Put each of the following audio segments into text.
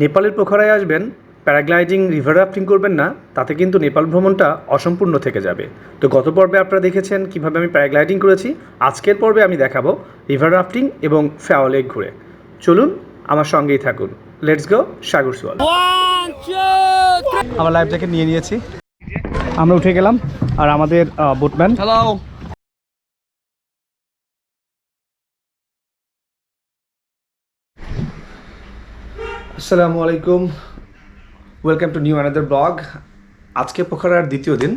নেপালের পোখরায় আসবেন paragliding river rafting করবেন না তাতে কিন্তু নেপাল ভ্রমণটা অসম্পূর্ণ থেকে যাবে। তো গত পর্বে আপনারা দেখেছেন কীভাবে আমি প্যারাগ্লাইডিং করেছি আজকের পর্বে আমি দেখাবো রিভার রাফটিং এবং লেক ঘুরে। চলুন আমার সঙ্গেই থাকুন। লেটস গো সাগর সোয়াল. আমার লাইফ জ্যাকেট নিয়ে নিয়েছি। আমরা উঠে গেলাম আর আমাদের বোটম্যান. আসসালামু আলাইকুম। Welcome to new another blog আজকে পোখরার দ্বিতীয় দিন।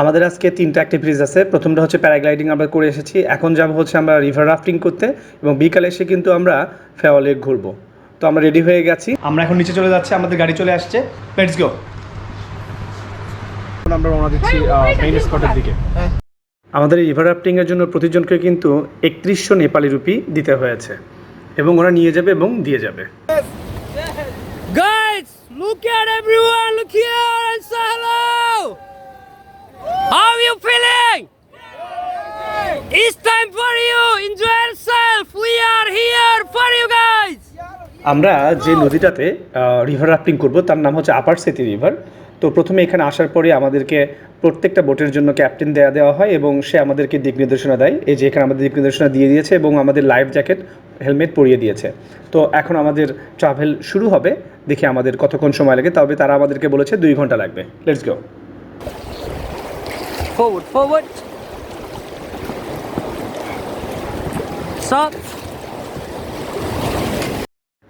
আমাদের আজকে তিনটা অ্যাক্টিভিটিস আছে। প্রথমটা হচ্ছে প্যারাগ্লাইডিং আমরা করে এসেছি। এখন যাব হচ্ছে আমরা রিভার রাফটিং করতে এবং বিকালে এসে কিন্তু আমরা ফেওয়া লেক ঘুরবো। তো আমরা রেডি হয়ে গেছি। আমরা এখন নিচে চলে যাচ্ছি, আমাদের গাড়ি চলে আসছে। লেটস গো আমরা রওনা দিচ্ছি মেইন স্পটের দিকে। আমাদের রিভার রাফটিংয়ের জন্য প্রতিজনকে কিন্তু একত্রিশশো নেপালি রুপি দিতে হয়েছে। এবং ওরা নিয়ে যাবে এবং দিয়ে যাবে। Look at everyone. Look here and say hello. How are you feeling? It's time for you. Enjoy yourself. We are here for you guys. আমরা যে নদীটাতে রিভার রাফটিং করব তার নাম হচ্ছে আপার সেতি রিভার তো প্রথমে এখানে আসার পরে আমাদেরকে প্রত্যেকটা বোটের জন্য ক্যাপ্টেন দেওয়া দেওয়া হয় এবং সে আমাদেরকে দিক নির্দেশনা দেয় এই যে এখানে আমাদের দিক নির্দেশনা দিয়ে দিয়েছে এবং আমাদের লাইফ জ্যাকেট হেলমেট পরিয়ে দিয়েছে। তো এখন আমাদের ট্রাভেল শুরু হবে। দেখি আমাদের কতক্ষণ সময় লাগে। তবে তারা আমাদেরকে বলেছে দুই ঘণ্টা লাগবে। Let's go forward forward.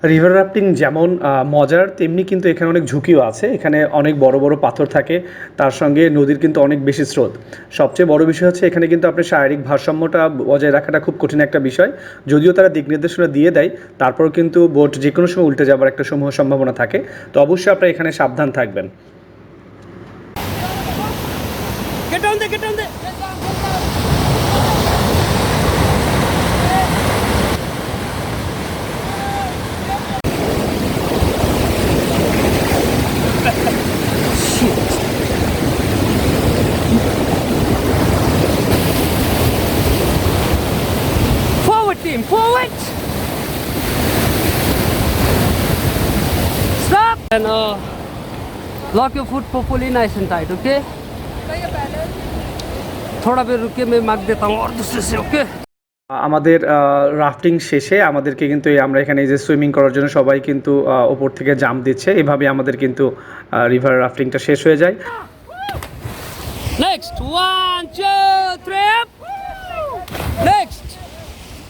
River rafting যেমন মজার, তেমনি কিন্তু এখানে অনেক ঝুঁকিও আছে। এখানে অনেক বড় বড় পাথর থাকে, তার সঙ্গে নদীর কিন্তু অনেক বেশি স্রোত। সবচেয়ে বড় বিষয় হচ্ছে, এখানে কিন্তু আপনার শারীরিক ভারসাম্যটা বজায় রাখাটা খুব কঠিন একটা বিষয়। যদিও তারা দিক নির্দেশনা দিয়ে দেয় তারপর কিন্তু বোট যে কোনো সময় উল্টে যাবার একটা সমূহ সম্ভাবনা থাকে। তো অবশ্যই আপনারা এখানে সাবধান থাকবেন। And uh, lock your foot properly nice and tight, okay? थोड़ा देर रुके मैं मार्क देता हूँ और दूसरे से ओके আমাদের রাফটিং শেষে আমাদেরকে কিন্তু এই আমরা এখানে এই যে সুইমিং করার জন্য সবাই কিন্তু আহ, ওপর থেকে জাম দিচ্ছে এভাবে আমাদের কিন্তু রিভার রাফটিংটা শেষ হয়ে যায় next one two three next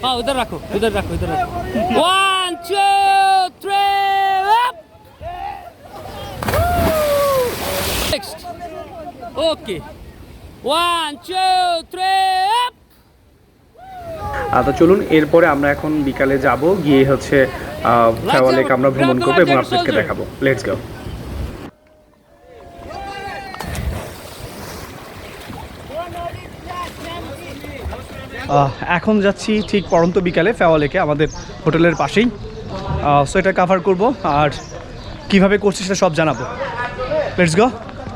हाँ उधर रखो इधर रखो इधर रखो वन टू ওকে তো চলুন এরপরে আমরা এখন বিকালে যাব গিয়ে হচ্ছে আমরা ভ্রমণ করব এবং আপনাদেরকে দেখাবো। লেটস গো এখন যাচ্ছি ঠিক পরন্ত বিকালে ফেওয়ালেকে আমাদের হোটেলের পাশেই। সো এটা কাভার করব আর কীভাবে করছি সেটা সব জানাব। Let's go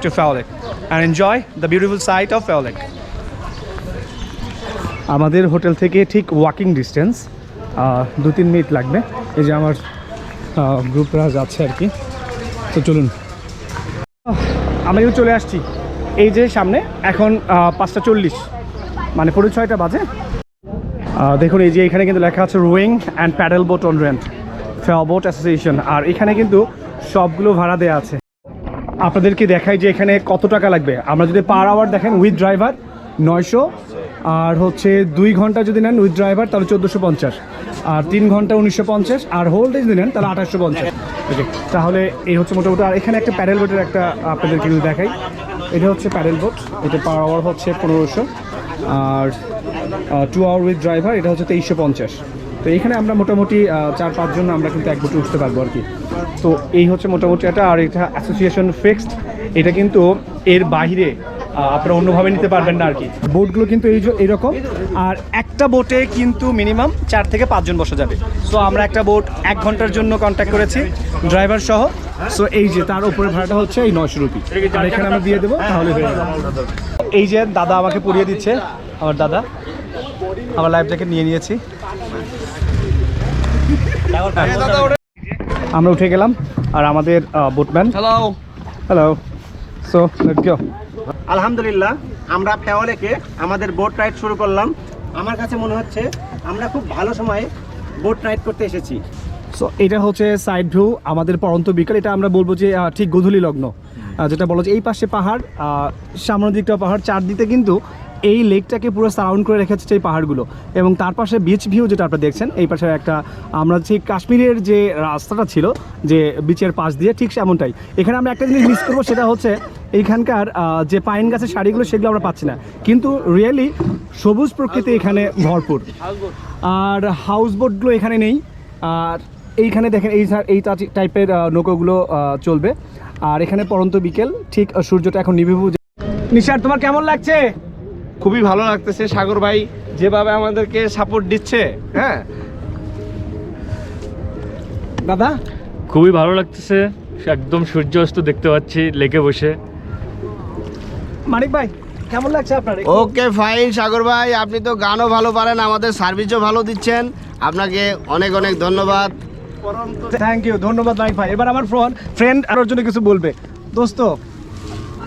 to Phewa Lake and enjoy the beautiful sight of Phewa lake আমাদের হোটেল থেকে ঠিক ওয়াকিং ডিস্টেন্স দু তিন মিনিট লাগবে। এই যে আমার গ্রুপরা যাচ্ছে আর কি। তো চলুন। আমরা চলে আসছি। এই যে সামনে, এখন পাঁচটা চল্লিশ। মানে পুরো ছয়টা বাজে। দেখুন, এই যে এখানে কিন্তু লেখা আছে rowing and paddle boat on rent Phewa boat association আর এখানে কিন্তু সবগুলো ভাড়া দেওয়া আছে। আপনাদেরকে দেখাই যে এখানে কত টাকা লাগবে। আমরা যদি পার আওয়ার দেখেন উইথ ড্রাইভার নয়শো। আর হচ্ছে দুই ঘণ্টা যদি নেন উইথ ড্রাইভার তাহলে চোদ্দোশো পঞ্চাশ। আর তিন ঘণ্টা উনিশশো পঞ্চাশ। আর হোল ডে যদি নেন, তাহলে আঠাশশো পঞ্চাশ। ওকে তাহলে এই হচ্ছে মোটামুটি। আর এখানে একটা প্যাডেল বোটের একটা আপনাদেরকে যদি দেখাই, এটা হচ্ছে প্যাডেল বোট। এটা পার আওয়ার হচ্ছে পনেরোশো। আর টু আওয়ার উইথ ড্রাইভার এটা হচ্ছে তেইশশো পঞ্চাশ। তো এখানে আমরা মোটামুটি চার পাঁচজন আমরা কিন্তু এক বোটে উঠতে পারব আর কি। তো এই হচ্ছে মোটামুটি এটা আর এটা অ্যাসোসিয়েশন ফিক্সড এটা কিন্তু এর বাইরে আপনারা অন্যভাবে নিতে পারবেন না আর কি। বোটগুলো কিন্তু এই এইরকম আর একটা বোটে কিন্তু মিনিমাম চার থেকে পাঁচজন বসা যাবে। সো আমরা একটা বোট এক ঘণ্টার জন্য কন্ট্যাক্ট করেছি ড্রাইভার সহ। সো এই যে তার উপরে ভাড়াটা হচ্ছে এই নয়শো রুপি। আর এখানে আমরা দিয়ে দেবো, তাহলে এই যে দাদা আমাকে পরিয়ে দিচ্ছে, আমার দাদা। আমার লাইফ জ্যাকেট নিয়ে নিয়েছি। আমরা উঠে গেলাম আর আমাদের boatman hello hello so let's আলহামদুলিল্লাহ আমরা ফেওয়ালেকে আমাদের বোট রাইড শুরু করলাম। আমার কাছে মনে হচ্ছে আমরা খুব ভালো সময়ে বোট রাইড করতে এসেছি। সো এটা হচ্ছে সাইড ভিউ আমাদের পরন্ত বিকাল। এটা আমরা বলব যে ঠিক গোধূলি লগ্ন। যেটা বলো যে এই পাশে পাহাড় সামনের দিকটা পাহাড় চারদিকে কিন্তু এই লেকটাকে পুরো সারাউন্ড করে রেখেছে সেই পাহাড়গুলো। এবং তার পাশে বিচ ভিউ যেটা আপনারা দেখছেন, এই পাশে একটা, আমরা যে কাশ্মীরের যে রাস্তাটা ছিল, যে বিচের পাশ দিয়ে ঠিক সেমনটাই। এখানে আমরা একটা জিনিস মিস করব, সেটা হচ্ছে এইখানকার যে পাইন গাছের শাড়িগুলো, সেগুলো আমরা পাচ্ছি না। কিন্তু রিয়েলি সবুজ প্রকৃতি এখানে ভরপুর। আর হাউস বোটগুলো এখানে নেই। আর এইখানে দেখেন, এই এই টাইপের নৌকোগুলো চলবে। আর এখানে পরন্ত বিকেল, ঠিক, সূর্যটা এখন নিভে নিশার, তোমার কেমন লাগছে? খুবই ভালো লাগতেছে। সাগর ভাই যেভাবে আমাদেরকে সাপোর্ট দিচ্ছে হ্যাঁ? দাদা? খুবই ভালো লাগতেছে। একদম সূর্য অস্ত দেখতে পাচ্ছি লেকে বসে। মানিক ভাই কেমন লাগছে আপনার? ওকে ফাইন সাগর ভাই। আপনি তো গানও ভালো পারেন আমাদের সার্ভিসও ভালো দিচ্ছেন। আপনাকে অনেক অনেক ধন্যবাদ। থ্যাংক ইউ ধন্যবাদ মানিক ভাই। এবার আমার ফোন ফ্রেন্ড আর জন্য কিছু বলবে। দোস্ত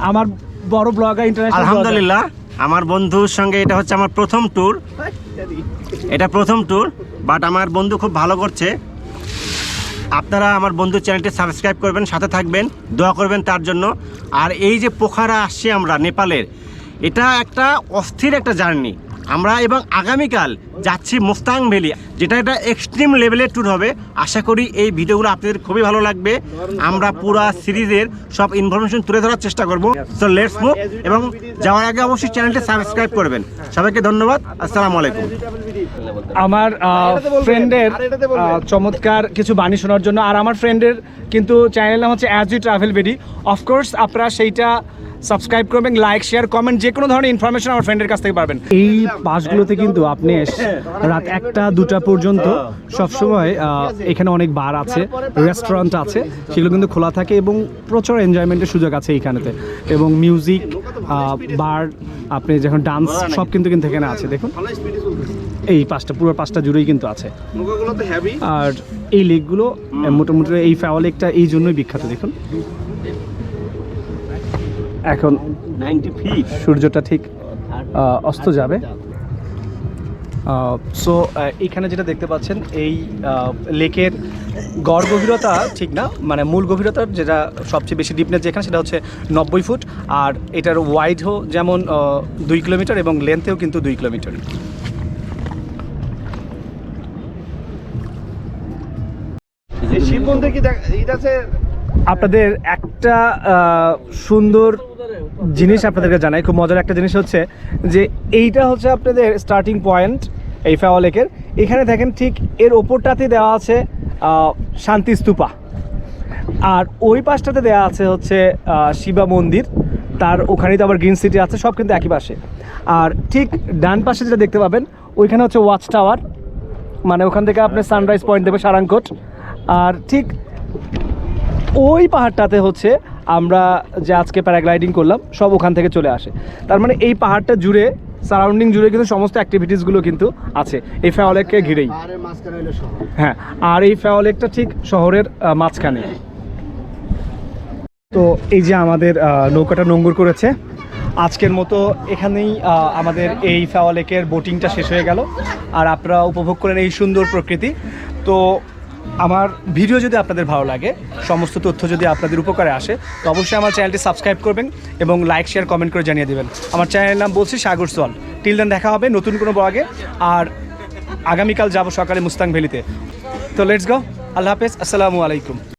আমার বড় ব্লগার ইন্টারন্যাশনাল আলহামদুলিল্লাহ। আমার বন্ধুর সঙ্গে এটা হচ্ছে আমার প্রথম ট্যুর এটা প্রথম ট্যুর বাট আমার বন্ধু খুব ভালো করছে। আপনারা আমার বন্ধুর চ্যানেলটি সাবস্ক্রাইব করবেন, সাথে থাকবেন, দোয়া করবেন তার জন্য। আর এই যে পোখারা আসছি আমরা, নেপালের, এটা একটা অস্থির একটা জার্নি আমরা এবং আগামীকাল যাচ্ছি মোস্তাং ভ্যালি, যেটা একটা এক্সট্রিম লেভেলের ট্যুর হবে। আশা করি এই ভিডিওগুলো আপনাদের খুবই ভালো লাগবে। আমরা পুরা সিরিজের সব ইনফরমেশন তুলে ধরার চেষ্টা করব। সো লেটস মুভ এবং যাওয়ার আগে অবশ্যই চ্যানেলটি সাবস্ক্রাইব করবেন। সবাইকে ধন্যবাদ। আসসালামু আলাইকুম। আমার ফ্রেন্ডের চমৎকার কিছু বাণী শোনার জন্য। আর আমার ফ্রেন্ডের কিন্তু চ্যানেল নাম হচ্ছে as you travel buddy of course আপনারা সেইটা সাবস্ক্রাইব করবেন, লাইক, শেয়ার কমেন্ট যে কোনো ধরনের ইনফরমেশন আমার ফ্রেন্ডের কাছ থেকে পাবেন। এই পাসগুলোতে কিন্তু আপনি রাত একটা, দুটা পর্যন্ত সবসময় এখানে অনেক বার আছে রেস্টুরেন্ট আছে, সেগুলো কিন্তু খোলা থাকে এবং প্রচুর এনজয়মেন্টের সুযোগ আছে এইখানেতে। এবং মিউজিক বার আপনি যখন ডান্স সব কিন্তু কিন্তু এখানে আছে, দেখুন। এই পাঁচটা পুরো পাঁচটা জুড়েই কিন্তু আছে। আর এই লেকগুলো মোটামুটি এই ফ্যাওয়া লেকটা এই জন্যই বিখ্যাত, দেখুন। এখন সূর্যটা ঠিক অস্ত যাবে। সো এখানে যেটা দেখতে পাচ্ছেন এই লেকের গড় গভীরতা ঠিক না? মানে মূল গভীরতা যেটা সবচেয়ে বেশি ডিপনেস যেখানে সেটা হচ্ছে নব্বই ফুট। আর এটার ওয়াইডও যেমন দুই কিলোমিটার এবং লেন্থেও কিন্তু দুই কিলোমিটার। শিব মন্দির কি আপনাদের একটা সুন্দর জিনিস আপনাদেরকে জানাই, খুব মজার একটা জিনিস হচ্ছে যে এইটা হচ্ছে আপনাদের স্টার্টিং পয়েন্ট এই ফেওয়া লেকের। এখানে দেখেন ঠিক এর ওপরটাতে দেওয়া আছে শান্তি স্তূপা। আর ওই পাশটাতে দেওয়া আছে হচ্ছে শিবা মন্দির। তার ওখানেই তো আবার গ্রিন সিটি আছে, সব কিন্তু একই পাশে। আর ঠিক ডান পাশে যেটা দেখতে পাবেন, ওইখানে হচ্ছে ওয়াচ টাওয়ার মানে ওখান থেকে আপনি সানরাইজ পয়েন্ট দেবে সারাংকোট। আর ঠিক ওই পাহাড়টাতে হচ্ছে আমরা যে আজকে প্যারাগ্লাইডিং করলাম সব ওখান থেকে চলে আসে। তার মানে এই পাহাড়টা জুড়ে সারাউন্ডিং জুড়ে কিন্তু সমস্ত অ্যাক্টিভিটিসগুলো কিন্তু আছে। এই ফেওয়ালেককে ঘিরেই। হ্যাঁ আর এই ফেওয়ালেকটা ঠিক শহরের মাঝখানে। তো এই যে আমাদের নৌকাটা নোঙ্গর করেছে। আজকের মতো এখানেই আমাদের এই ফেওয়ালেকের বোটিংটা শেষ হয়ে গেল। আর আপনারা উপভোগ করেন এই সুন্দর প্রকৃতি। তো আমার ভিডিও যদি আপনাদের ভালো লাগে, সমস্ত তথ্য যদি আপনাদের উপকারে আসে, তো অবশ্যই আমার চ্যানেলটি সাবস্ক্রাইব করবেন এবং লাইক শেয়ার কমেন্ট করে জানিয়ে দেবেন। আমার চ্যানেলের নাম বলছি সাগর সোয়াল। টিল দেন দেখা হবে নতুন কোনো ব্লগে আর আগামীকাল যাব সকালে মুস্তাং ভ্যালিতে। তো লেটস গো আল্লাহ হাফেজ। আসসালামু আলাইকুম।